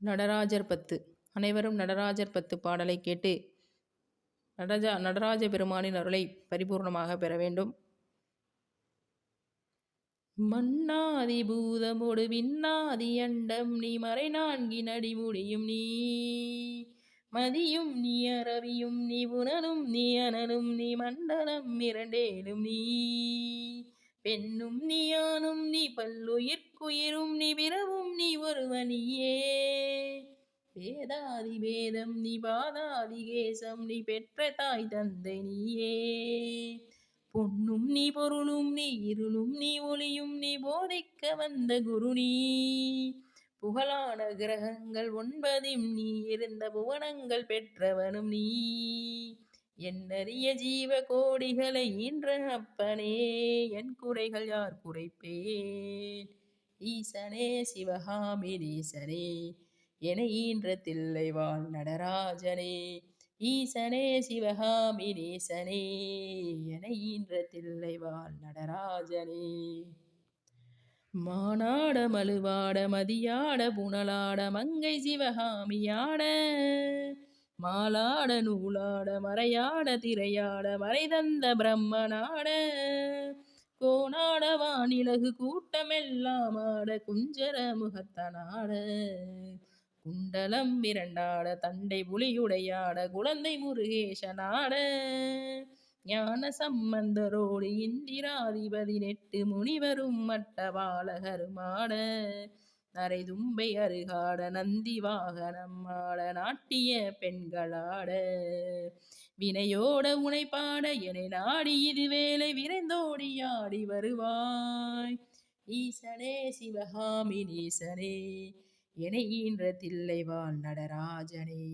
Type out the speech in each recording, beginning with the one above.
நடராஜர் பத்து. அனைவரும் நடராஜர் பத்து பாடலை கேட்டு நடராஜா நடராஜ பெருமானின் அருளை பரிபூர்ணமாக பெற வேண்டும். மன்னாதி பூதமோடு விண்ணாதி அண்டம் நீ மறை நான்கின் அடிமுடியும் நீ. மதியும் நீ அரவியும் நீ புனலும் நீ அனலும் நீ மண்டலம் இரண்டேலும் நீ. பெண்ணும் நீயானும் நீ பல்லுயிர்க்குயிரும் நீ பிறவும் நீ ஒருவனியே. வேதாதி வேதம் நீ பாதாதி கேசம் நீ பெற்ற தாய் தந்தை நீயே. பொன்னும் நீ பொருளும் நீ இருளும் நீ ஒளியும் நீ போதிக்க வந்த குரு நீ. புகழான கிரகங்கள் ஒன்பதும் நீ இருந்த புவனங்கள் பெற்றவனும் நீ. என்னறிய ஜீவ கோடிகளை இன்ற அப்பனே என் குறைகள் யார் குறைப்பேன் ஈசனே சிவகாமினீசனே என ஈன்ற தில்லை வாழ் நடராஜனே. ஈசனே சிவகாமி சிவகாமினீசனே என ஈன்ற தில்லை வாழ் நடராஜனே. மானாட மழுவாட மதியாட புனலாட மங்கை சிவகாமியாட மாலாட நூலாட மறையாட திரையாட மறைதந்த பிரம்மனாட. கோணாட வானிலகு கூட்டமெல்லாம் ஆட குஞ்சர முகத்தனாட குண்டலம் இரண்டாட தண்டை புலியுடையாட குழந்தை முருகேசனாட. ஞான சம்பந்தரோடு இந்திராதிபதி நெட்டு முனிவரும் மட்ட பாலகருமாட. நரைதும்பை அருகாட நந்தி வாகனம் ஆட நாட்டிய பெண்களாட. வினையோட உனைப்பாட என நாடி இது வேலை விரைந்தோடி ஆடி வருவாய். ஈசனே சிவகாமி நீசனே என ஈன்ற தில்லைவாழ் நடராஜனே.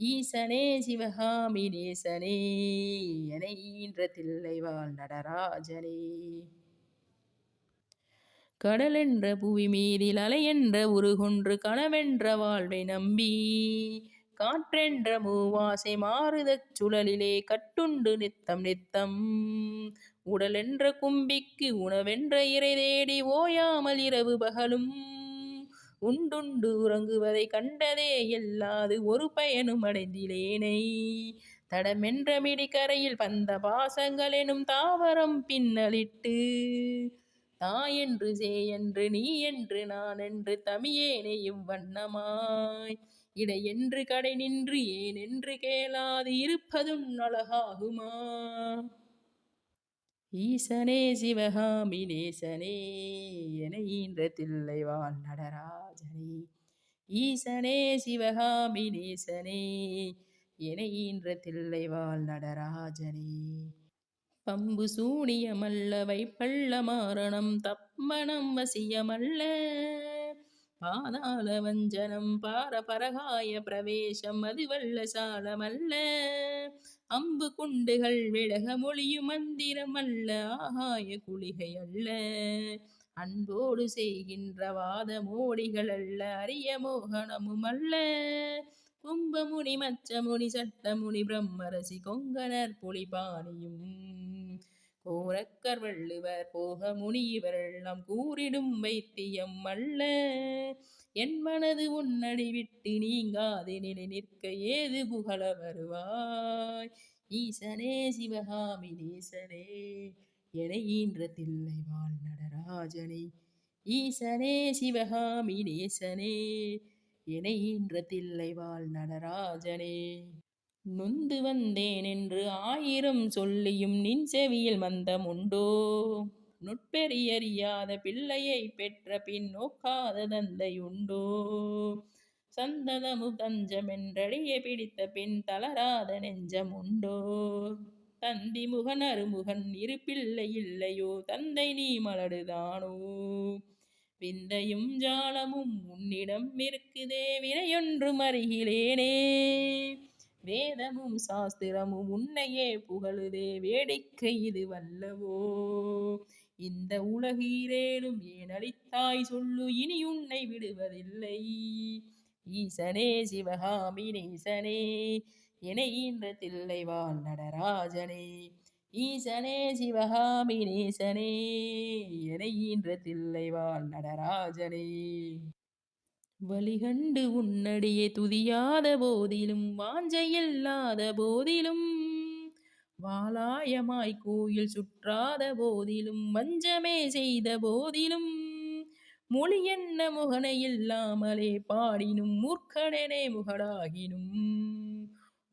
ஈசனே சிவகாமி நேசனே என ஈன்ற தில்லைவாழ் நடராஜனே. கடலென்ற புவி மீதில் அலையென்ற உருகொன்று கனவென்ற வாழ்வை நம்பி காற்றென்ற மூவாசை மாறுதச் சுழலிலே கட்டுண்டு நித்தம் நித்தம் உடலென்ற கும்பிக்கு உணவென்ற இறை தேடி ஓயாமல் இரவு பகலும் உண்டுண்டு உறங்குவதை கண்டதே எல்லாது ஒரு பயனும் அடைந்திலேனை. தடமென்ற மிடிக்கரையில் பந்த பாசங்கள் எனும் தாவரம் பின்னலிட்டு தாயென்று சேயென்று நீ என்று நான் என்று வண்ணமாய் இவ்வண்ணமாய். இடையென்று கடை நின்று ஏனென்று கேளாது இருப்பதும் அழகாகுமா? ஈசனே சிவகாமி நேசனே என ஈன்ற தில்லைவான் நடராஜனே. ஈசனே சிவகாமி நேசனே என ஈன்ற தில்லைவாள் நடராஜனே. பம்பு சூனியமல்லவை பள்ள மாரணம் தப்பணம் வசியமல்ல. பாதாள வஞ்சனம் பார பரகாய பிரவேசம் அதுவல்ல சாலமல்ல. அம்பு குண்டுகள் விலக மொழியும் மந்திரம் அல்ல ஆகாய குளிகை அல்ல அன்போடு செய்கின்ற வாத மோடிகள் அல்ல அரிய மோகனமும் அல்ல கும்பமுனி மச்சமுனி சட்டமுனி பிரம்மரசி கொங்கனர் புலிபாணியும் கோரக்கர் வள்ளுவர் போக முனிவரெல்லாம் கூறிடும் வைத்தியம் அல்ல. என் மனது உன்னடி விட்டு நீங்காது நிலை நிற்க ஏது புகழ வருவாய்? ஈசனே சிவகாமி நேசனே என ஈன்ற தில்லை வாழ் நடராஜனே. ஈசனே சிவகாமி நேசனே என ஈன்ற தில்லை வாழ் நடராஜனே. நொந்து வந்தேன் என்று ஆயிரம் சொல்லியும் நின் செவியில் மந்தம் உண்டோ நுட்பெறியறியாத பிள்ளையை பெற்ற பின் நோக்காத தந்தை உண்டோ சந்ததமு தஞ்சமென்றடிய பிடித்த பின் தளராத நெஞ்சம் உண்டோ தந்தி முகன் அருமுகன் இரு பிள்ளை இல்லையோ? தந்தை நீ மலடுதானோ? விந்தையும் ஜாலமும் உன்னிடம் இருக்குதே வினையொன்றும் அருகிலேனே? வேதமும் சாஸ்திரமும் உன்னையே புகழுதே. வேடிக்கை இது வல்லவோ? இந்த உலகீரேனும் ஏன் அளித்தாய் சொல்லு. இனி உன்னை விடுவதில்லை. ஈசனே சிவகாமி நேசனே என ஈன்ற தில்லை வாழ் நடராஜனே ஈசனே சிவகாமி நேசனே என ஈன்ற தில்லை வாழ் நடராஜனே. வழிகண்டு உன்னடியே துதியாத போதிலும் வாஞ்சையில்லாத போதிலும் வாலாயமாய் கோயில் சுற்றாத போதிலும் வஞ்சமே செய்த போதிலும் மொழி என்ன முகனை இல்லாமலே பாடினும் மூர்க்கடனே முகடாகினும்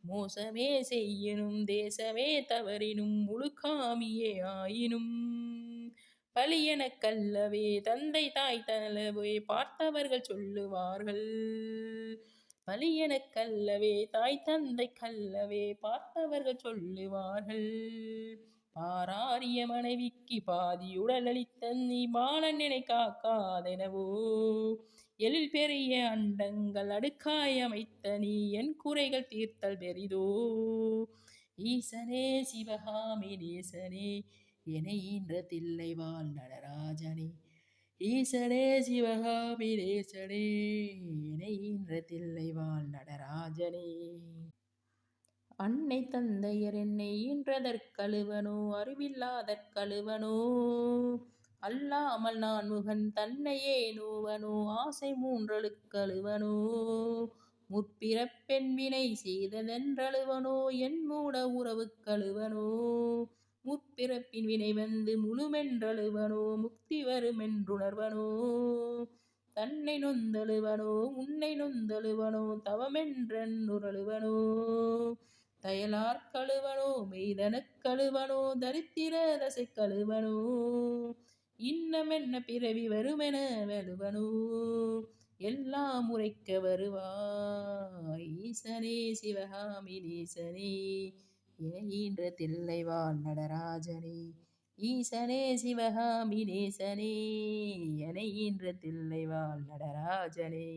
மோசமே செய்யணும் தேசமே தவறினும் முழுக்காமியே ஆயினும். பலியன கல்லவே தந்தை தாய் தலவே பார்த்தவர்கள் சொல்லுவார்கள். பலியன கல்லவே தாய் தந்தை கல்லவே பார்த்தவர்கள் சொல்லுவார்கள். பாராரிய மனைவிக்கு பாதி உடல் அளித்த நீ பாலன் நினை காக்காதெனவோ? எழில் பெரிய அண்டங்கள் அடுக்காய் அமைத்த நீ என் குறைகள் தீர்த்தல் பெரிதோ? ஈசனே சிவகாமி நேசனே என ஈன்ற தில்லை வாழ் நடராஜனே. ஈசனே சிவகாமி நேசனே என ஈன்ற தில்லை வாழ் நடராஜனே. அன்னை தந்தையர் என்னை ஈன்றதற்கழுவனோ அறிவில்லாதற்கழுவனோ அல்லாமல் நான் முகன் தன்னையே நோவனோ ஆசை மூன்றழுக்கழுவனோ முற்பிறப்பெண் வினை செய்ததென்றழுவனோ என் மூட உறவுக்கழுவனோ முற்பிறப்பின் வினை வந்து முழுமென்றழுவனோ முக்தி வருமென்றுணர்வனோ. தன்னை நொந்தழுவனோ உன்னை நொந்தழுவனோ தவமென்றென்னுரழுவனோ தயலார் கழுவனோ மெய்தனக் கழுவனோ தரித்திர தசை கழுவனோ. இன்னமென்ன பிறவி வருமென வலுவனோ எல்லாம் உரைக்க வருவாய் ஈசனே சிவகாமி நேசனே. ஈன்ற தில்லைவாழ் நடராஜனே ஈசனே சிவகாமி நேசனே என ஈன்ற தில்லைவாழ் நடராஜனே.